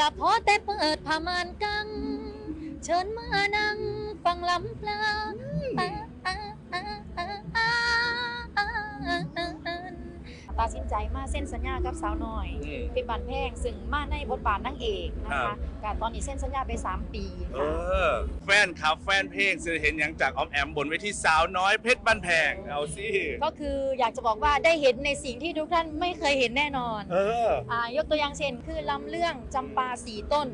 ละพอแต่เปิดผ้าม่านกัง เชิญมานั่งฟังลำเพลง ตัดสินใจมาเส้นสัญญากับสาวน้อยอืม เป็นบันแพงซึ่งมาในบทบาทนางเอกนะครัคะบ การตอนนี้เส้นสัญญาไป 3 ปีเอค่ะ อ แฟนคลับแฟนเพลงจะเห็นอย่างจากออมแอมบนเวทีสาวน้อยเพชรบ้านแพงเอาสิก็คืออยากจะบอกว่าได้เห็นในสิ่งที่ทุกท่านไม่เคยเห็นแน่นอนเอออ่ายกตัวอย่างเช่น คือลำเรื่องจำปาสีต้น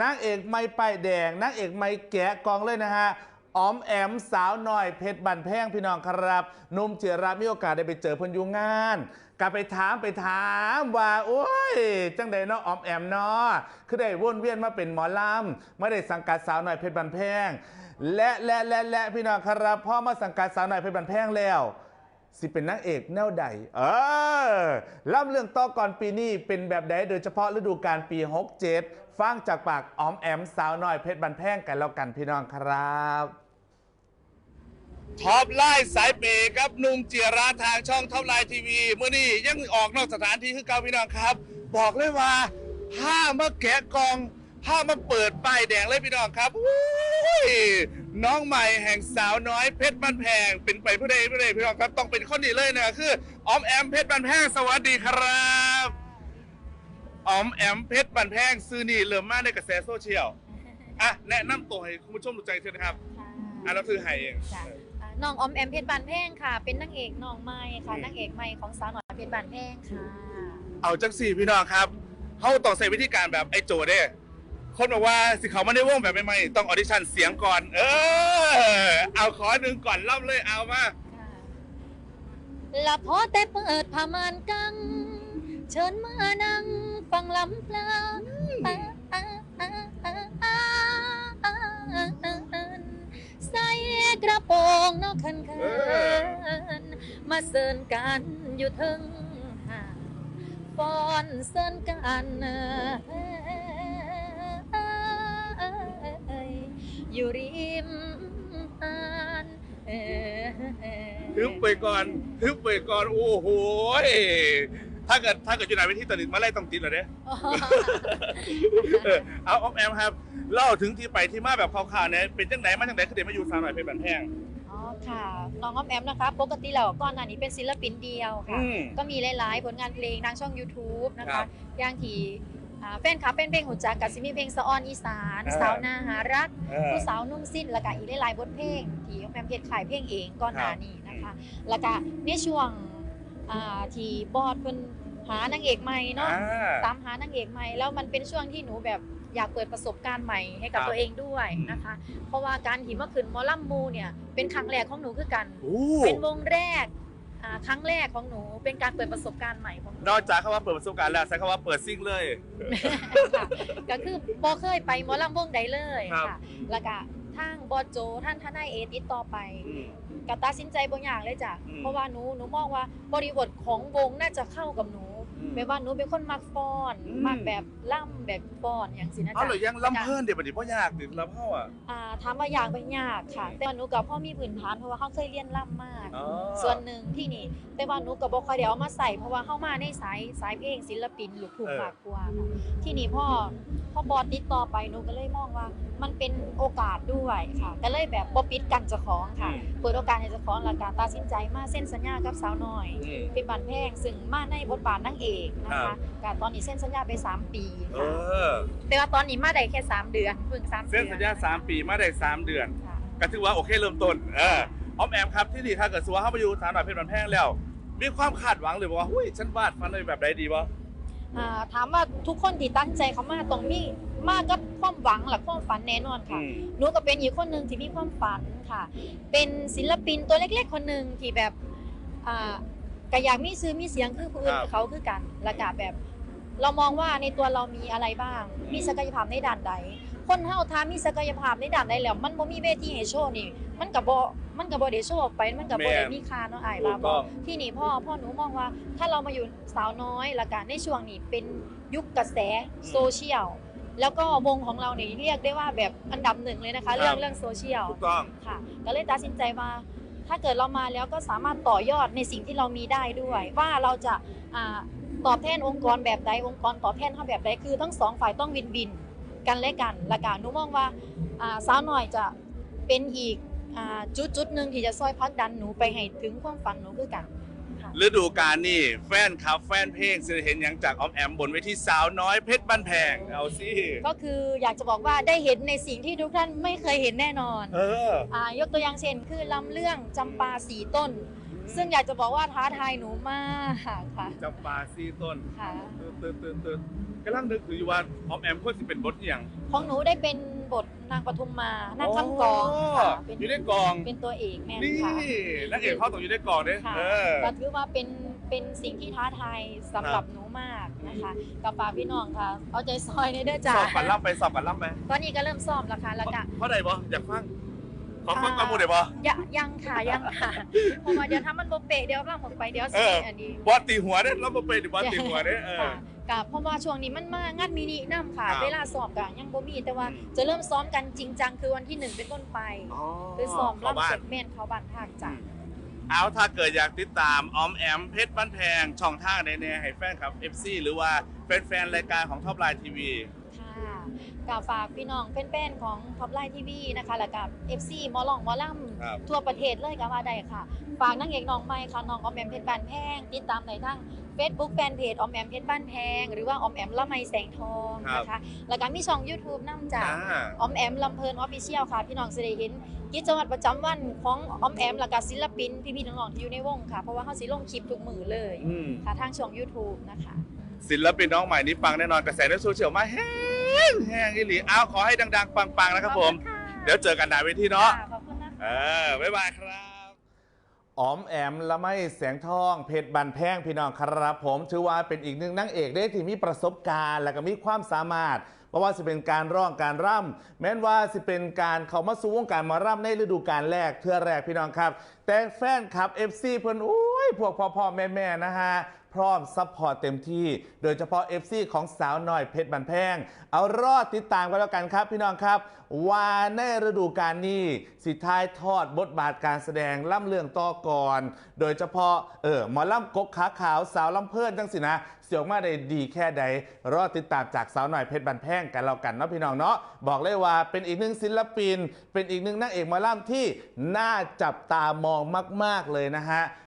นางเอกไม่ป้ายแดงนางเอกไม่แกะกองเลยนะฮะ ออมแอมสาวหน่อยเพชรบันแพงพี่น้องครับนุ่มเจรามีโอกาสได้ไปเจอเพิ่นยู่งานกลับไปถามไปถามว่า โอ้ย จังใดเนาะออมแอมเนาะคือได้วนเวียนมาเป็นหมอลำไม่ได้สังกัดสาวหน่อยเพชรบันแพง และและและและพี่น้องครับพ่อมาสังกัดสาวหน่อยเพชรบันแพงแล้วสิเป็นนางเอกแนวใด เออล่ำเรื่องต่อก่อนปีนี้เป็นแบบใดโดยเฉพาะฤดูกาลปี 67 ฟังจากปากออมแอมสาวน้อยเพชรบันแพงกันแล้วกันพี่น้องครับ ท็อปไลน์สายเปย์ครับหนุ่มเจียราทางช่องท็อปไลน์ทีวีเมื่อนี้ยังออกนอกสถานที่คือเก่าพี่น้องครับ บอกเลยว่าห้ามาแกะกองห้ามาเปิดป้ายแดงเลยพี่น้องครับอุ้ยน้องใหม่แห่งสาวน้อยเพชรบ้านแพงเป็นไปผู้ใดผู้ใดพี่น้องครับต้องเป็นคนนี้เลยนะคือออมแอมเพชรบ้านแพงสวัสดีครับออมแอมเพชรบ้านแพงซื้อนี่เริ่มมาในกระแสโซเชียลอะแนะนำตัวให้คุณผู้ชมรู้ใจเถอะนะครับอะเราคือไฮเองจ้ะอ่า น้องออมแอมเพชรบานแพงค่ะ เป็นนางเอกน้องใหม่ค่ะอืมนางเอกใหม่ของสาวน้อยเพชรบานแพงค่ะเอาจังสี่พี่น้องครับเขาต้องใช้วิธีการแบบไอ้โจเด้คนบอกว่าสิเขาไม่ได้วงแบบใหม่ๆต้องออดิชั่นเสียงก่อน เออ เอาขอหนึ่งก่อนล่ำเลยเอามาละพอแต่เปิดผ้าม่านกัง เชิญมานั่งฟังลำเพลง กระโปรงนอกคันคินมาเสิร์นกันอยู่เทึงห่างฟอนเสิร์นกันอยู่ริมหานเอ่ยทึบไปก่อนทึบไปก่อน โอ้โห ถ้าเกิดถ้าเกิดอยู่ไหนเวทีตอนนี้มาไล่ต้องติดเหรอเนี่ยอ๋อเออเอาออมแอมครับเล่าถึงที่ไปที่มาแบบคร่าวๆเนี่ยเป็นจังไหนมาจังไหนคือเด็กมาอยู่สาวหน่อยเพชรบันแพงอ๋อค่ะน้องอ้อมแอมนะคะ ปกติแล้วก่อนหน้านี้เป็นศิลปินเดียวค่ะอืมก็มีหลายๆ ผลงานเพลงทางช่อง YouTube นะครัคะบอย่างที่อ่าแฟนคลับเป็นเพลงหัวใจกกับซิมีเพลงสะออนอีสานเออสาวนาหารักเออผู้สาวนุ่งสิ้นแล้วก็อีกหลายๆบทเพลงที่อ้อมแอมเพชรขายเพลงเองก่อนหน้านี้นะคะ แล้วก็ในช่วง อ่าที่บอดเพิ่นหานางเอกใหม่เนาะอ่า ตามหานางเอกใหม่แล้วมันเป็นช่วงที่หนูแบบอยากเปิดประสบการณ์ใหม่ให้กับครับตัวเองด้วยอืมนะคะ เพราะว่าการที่มาขึ้นหมอลัมมูเนี่ยเป็นครั้งแรกของหนูคือกัน โอ้เป็นวงแรกอ่าครั้งแรกของหนูเป็นการเปิดประสบการณ์ใหม่ของหนู นอกจากคำว่าเปิดประสบการณ์แล้วใช้คำว่าเปิดซิ่งเลย ค่ะก็คือบอเคยไปหมอลัมวงใดเลยครับ ค่ะแล้วก็ ทางบอโจท่านทนายเอติดต่อไปอืมก็ตัดสินใจบางอย่างเลยจ้ะอืมเพราะว่าหนูหนูมองว่าบริบทของวงน่าจะเข้ากับหนู อืมไม่ว่าหนูเป็นคนมักฟ้อนอืม มักแบบล่ำแบบฟ้อนอย่างสินะเอาจ๊ะเลยยังลำเพิ่นเดี๋ยวบัดนี้พ่อยากดิลำเพิ่นอะอ่าถามว่าอยากไปยากค่ะ แต่ว่าหนูกับพ่อมีพื้นฐานเพราะว่าเขาเคยเรียนล่ำมาก อ๋อส่วนหนึ่งที่นี่ แต่ว่าหนูกับบอกคอยเดี๋ยวเอามาใส่เพราะว่าเข้ามาในสายสายเพลงศิลปินลูกทุ่งมากกว่าค่ะที่นี่พ่อพ่อบอสติดต่อไปหนูก็เลยมองว่า มันเป็นโอกาสด้วยค่ะก็เลยแบบบ่ปิดกันเจะของค่ะ เปิดโอกาสให้เจะของหลักการตัดสินใจมาเส้นสัญญากับสาวน้อย อืม เป็นบันแพงซึ่งมาในบทบาทนางเอกนะครัคะบการตอนนี้เส้นสัญญาไป 3 ปีเอค่ะอแต่ว่าตอนนี้มาได้แค่ 3 เดือนเพิ่ง3เส้นสัญญา3ปีมาได้3เดือน ค่ะก็ถือว่าโอเคเริ่มต้นเออออมแอมครับที่นี่ถ้าเกิดสมมุติว่าเข้ามาอยู่สาวหน่อยเพชรบันแพงแล้ว มีความคาดหวังหรือว่าหุ้ยฉันวาดฝันเลยแบบใดดีวะ อ่าถามว่าทุกคนที่ตั้งใจเขามาตรงนี้มากับความหวังหรือความฝันแน่นอนค่ะอืมหนูก็เป็นอีกคนหนึ่งที่มีความฝันค่ะ เป็นศิลปินตัวเล็กๆ คนหนึ่งที่แบบอ่า ก็อยากมีซื้อมีเสียงคือผู้อื่นครับเขาคือกันและกะแบบ เรามองว่าในตัวเรามีอะไรบ้างอืมมีศักยภาพในด้านใด คนเฮาถ้ามีศักยภาพในด้านใดแล้ว มันบ่มีเวทีให้โชว์นี่ มันก็บ่มันก็บ่ได้โชว์ออกไปมันก็บ่ได้มีค่าเนาะอ้ายถูว่ากบ่ต้องที่นี่พ่อพ่อหนูมองว่า ถ้าเรามาอยู่สาวน้อยและกันในช่วงนี้เป็นยุคกระแสโซเชียลแล้วก็วงของเราเนี่ยเรียกได้ว่าแบบอันดับหนึ่งเลยนะคะ เรื่องเรื่องโซเชียลถูกต้องค่ะก็เลยตัดสินใจว่า ถ้าเกิดเรามาแล้วก็สามารถต่อยอดในสิ่งที่เรามีได้ด้วย ว่าเราจะตอบแทนองค์กรแบบใดองค์กรตอบแทนเขาแบบใดคือทั้งสองฝ่ายต้องวินวินกันและกันละกันหนูมองว่าสาวหน่อยจะเป็นอีกจุดจุดหนึ่งที่จะซอยพักดันหนูไปให้ถึงความฝันหนูคือกัน ฤดูกาลนี่แฟนคลับแฟนเพลงจะเห็นอย่างจากออมแอมบนเวทีสาวน้อยเพชรบ้านแพงเอาสิก็คืออยากจะบอกว่าได้เห็นในสิ่งที่ทุกท่านไม่เคยเห็นแน่นอนเอออ่ายกตัวอย่างเช่น คือลำเรื่องจำปาสีต้น ซึ่งอยากจะบอกว่าท้าทายหนูมากค่ะจำปาซีต้นค่ะตื่นตื่นตื่นตื่นกำลังนึกอยู่ว่าออมแอมควรจะเป็นบทอหย่างของหนูได้เป็น บทนางปทุมมา นางคำกองค่ะเป็นอยู่ในกอง เป็นตัวเอกแม่นนี่ค่ะนักเอกเข้าตรงอยู่ในกองเนี่ยค่ะเออ ก็ถือว่าเป็นเป็นสิ่งที่ท้าทายสำหรับหนูมากนะคะกับฝากพี่น้องค่ะ เอาใจซอยในเด้อจ้าสอบกันล่ำไปสอบกันล่ำไหมตอนนี้ก็เริ่มซ้อมแล้วค่ะแล้วก็ เพราะใดบ่อยากฟังขอฟังความมูดได้บ่ ยะยังค่ะยังค่ะเพราะว่าเดี๋ยวถ้ามันโบเปะเดี๋ยวร่างผมไปเดี๋ยวเอสิอ อันนี้ บอสตีหัวเด้เราบ่เป็นบอสตีหัวเด้เออ ค่ะ กับเพราะว่าช่วงนี้มันมางานมินิน้ำค่ะ ครับเวลาสอบกะยังบ่มีแต่ว่าอืม จะเริ่มซ้อมกันจริงจังคือวันที่หนึ่งเป็นต้นไปคือซ้อมเข้ารับบ้าเสนร็จแม่นเขาบันทางจ้ะเอาถ้าเกิดอยากติดตามออมแอมเพชรบ้านแพง ช่องทางในแนให้แฟนครับ FC หรือว่าแฟนๆรายการของท็อปไลน์ทีวี ค่ะกับฝากพี่น้องเป้นๆของท็อปไลน์ทีวีนะคะแล้วกับ FC หมอลองหมอล่ครับำทั่วประเทศเลยก็ว่าได้ค่ะ ฝากนางเอกน้องใหม่ค่ะน้องออมแอมเพชรบ้านแพงติดตามในทั้ง Facebook แฟนเพจออมแอมเพชรบ้านแพง หรือว่าออมแอมละไมแสงทองนะคะแล้วก็มีช่อง YouTube นำจ้ะอ่าออมแอมลำเพลินออฟฟิเชียลค่ะ พี่น้องจะได้เห็นกิจวัตรประจำวันของออมแอมและก็ศิลปิน พี่ๆน้องๆที่อยู่ในวงค่ะ เพราะว่าเขาสิลงคลิปทุกมือเลยอืมค่ะทางช่อง YouTube นะคะ ศิลปินน้องใหม่นี้ปังแน่นอนกระแสในโซเชียลมาแห้งแห้งอีหลีเอาขอให้ดังๆ ปังๆนะครับผมขอบคุณค่ะเดี๋ยวเจอกันหน้าเวทีเนาะขอบคุณนะคะเออบ๊ายบายครับ อ๋อมแอมละไม่แสงทองเพชรบันแพงพี่น้องครับผม ถือว่าเป็นอีกหนึ่งนางเอกได้ที่มีประสบการณ์ และก็มีความสามารถ ราะว่าสิเป็นการร้องการร่ำแม้นว่าสิเป็นการเขามาสู่วงการมาร่ำในฤดูกาลแรกเทื่อแรกพี่น้องครับ แต่แฟนคลับ FC เพิ่นโอ้ยพวกพ่อๆแม่ๆนะฮะพร้อมซัพพอร์ตเต็มที่ โดยเฉพาะ FC ของสาวหน่อยเพชรบันแพง เอารอดติดตามกันแล้วกันครับพี่น้องครับว่าในฤดูกาลนี้ สิท้ายทอดบทบาทการแสดงล่ำเรื่องต่อก่อน โดยเฉพาะเออหมอล่ำกกขาขาวสาวล่ำเพิ่อนจังสินะเสียงมาได้ดีแค่ใด รอติดตามจากสาวหน่อยเพชรบันแพงกันแล้วกันเนาะพี่น้องเนาะบอกเลยว่าเป็นอีกหนึ่งศิลปิน เป็นอีกหนึ่งนางเอกมาล่ำที่น่าจับตามองมาก ๆเลยนะฮะ